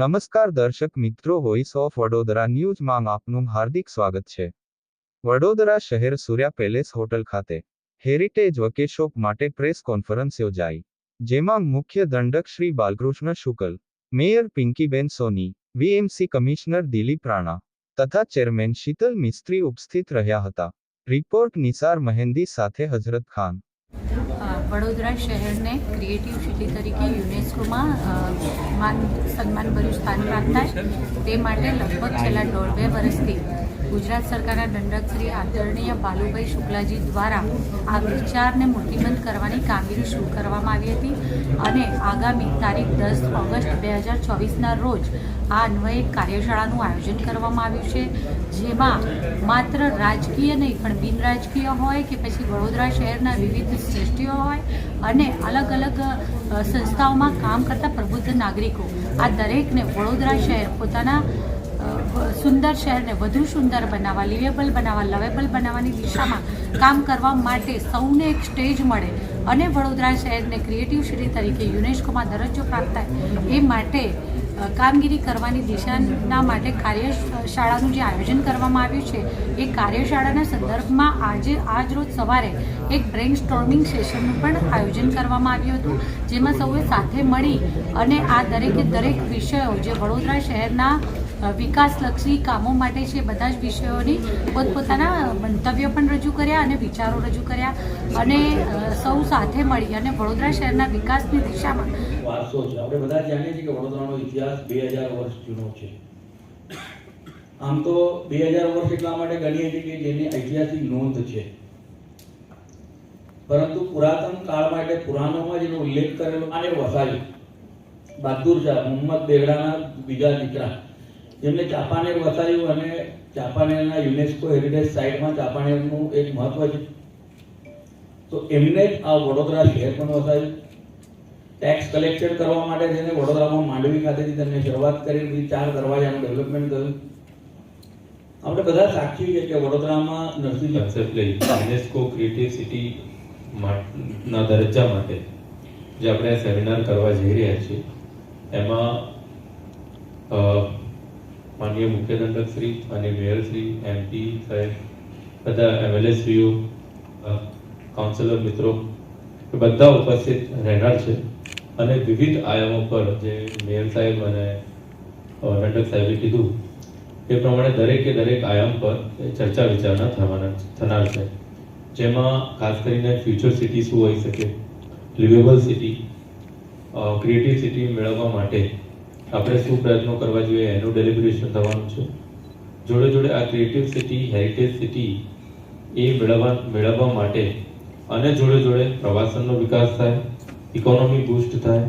નમસ્કાર દર્શક મિત્રો વોઇસ ઓફ વડોદરા ન્યૂઝમાં આપનું હાર્દિક સ્વાગત છે. વડોદરા શહેર સૂર્યા પેલેસ હોટલ ખાતે હેરિટેજ વકેશોપ માટે પ્રેસ કોન્ફરન્સ યોજાઈ, જેમાં મુખ્ય દંડક Shri Balkrishna Shukla, mayor Pinkiben Soni, VMC commissioner Dilip Rana તથા ચેરમેન શીતલ મિસ્ત્રી ઉપસ્થિત રહ્યા હતા. રિપોર્ટ નિસાર મહેંદી સાથે હઝરત ખાન. વડોદરા શહેરને ક્રિએટિવ સિટી તરીકે યુનેસ્કોમાં માન સન્માનભર્યું સ્થાન પ્રાપ્ત થાય. તે માટે લગભગ છેલ્લા દોઢ બે વર્ષથી ગુજરાત સરકારના દંડક શ્રી આદરણીય બાલુભાઈ શુક્લાજી દ્વારા આ વિચારને મૂર્તિબંધ કરવાની કામગીરી શરૂ કરવામાં આવી હતી અને આગામી તારીખ દસ ઓગસ્ટ બે હજાર ચોવીસના રોજ આ અન્વયે કાર્યશાળાનું આયોજન કરવામાં આવ્યું છે, જેમાં માત્ર રાજકીય નહીં, પણ બિન રાજકીય હોય કે પછી વડોદરા શહેરના વિવિધ શ્રેષ્ઠીઓ હોય અને અલગ અલગ સંસ્થાઓમાં કામ કરતા પ્રબુદ્ધ નાગરિકો. આ દરેકને વડોદરા શહેર પોતાના સુંદર શહેરને વધુ સુંદર બનાવવા લિવેબલ બનાવવા લવેબલ બનાવવાની દિશામાં કામ કરવા માટે સૌને એક સ્ટેજ મળે અને વડોદરા શહેરને ક્રિએટિવ સિટી તરીકે યુનેસ્કોમાં દરજ્જો પ્રાપ્ત થાય એ માટે કામગીરી કરવાની દિશાના માટે કાર્યશાળાનું જે આયોજન કરવામાં આવ્યું છે, એ કાર્યશાળાના સંદર્ભમાં આજે, આજ રોજ સવારે એક બ્રેઇન સ્ટોર્મિંગ સેશનનું પણ આયોજન કરવામાં આવ્યું હતું, જેમાં સૌએ સાથે મળી અને આ દરેકે દરેક વિષયો, જે વડોદરા શહેરના વિકાસલક્ષી કામો માટે છે, બધા જ વિષયોની પોતપોતાના મંતવ્યો પણ રજૂ કર્યા અને વિચારો રજૂ કર્યા અને સૌ સાથે મળી અને વડોદરા શહેરના વિકાસની દિશામાં આપણે બધા જાણીએ છીએ કે વડોદરાનો ઇતિહાસ બે હજાર વર્ષ જૂનો છે. આમ તો બે હજાર વર્ષ એટલા માટે ગણીએ છીએ કે જેની ઐતિહાસિક નોંધ છે. પરંતુ પુરાતન કાળમાં એટલે પુરાણોમાં જેનો ઉલ્લેખ કરેલો અને વસાવી, બહાદુર શાહ મોહમ્મદ બેગડાના બીજા દીકરા, જેમને ચાંપાનેર વસાવ્યું અને ચાંપાનેરના યુનેસ્કો હેરિટેજ સાઇટમાં ચાંપાનેરનું એક મહત્વ છે. તો એમને જ આ વડોદરા શહેર પણ વસાયું ટેક્સ કલેક્શન કરવા માટે જેને વડોદરામાં માંડવી ખાતેથી તેમને શરૂઆત કરી ચાર દરવાજાનું ડેવલપમેન્ટ કર્યું. આપણે બધા સાક્ષી છે કે વડોદરામાં નર્સિંગ કન્સેપ્ટ લઈ યુનેસ્કો ક્રિએટિવ સિટી ના દરજ્જા માટે જે આપણે સેમિનાર કરવા જઈ રહ્યા છીએ એમાં માનનીય મુખ્ય દંડક શ્રી અને મેયર શ્રી એમપી સાહેબ બધા અ, કાઉન્સિલર મિત્રો બધા ઉપસ્થિત રહેનાર છે. અને વિવિધ આયામો પર જે મેયર સાહેબ અને નટક સાહેબે કીધું, એ પ્રમાણે દરેકે દરેક આયામ પર ચર્ચા વિચારણા થવાના, થનાર છે. જેમાં ખાસ કરીને ફ્યુચર સિટી શું હોઈ શકે લિવેબલ સિટી ક્રિએટિવ સિટી મેળવવા માટે આપણે શું પ્રયત્નો કરવા જોઈએ એનું ડેલિબ્રેશન થવાનું છે. જોડે જોડે આ ક્રિએટિવ સિટી હેરિટેજ સિટી એ મેળવવા મેળવવા માટે અને જોડે જોડે પ્રવાસનનો વિકાસ થાય. ઇકોનોમી બૂસ્ટ થાય.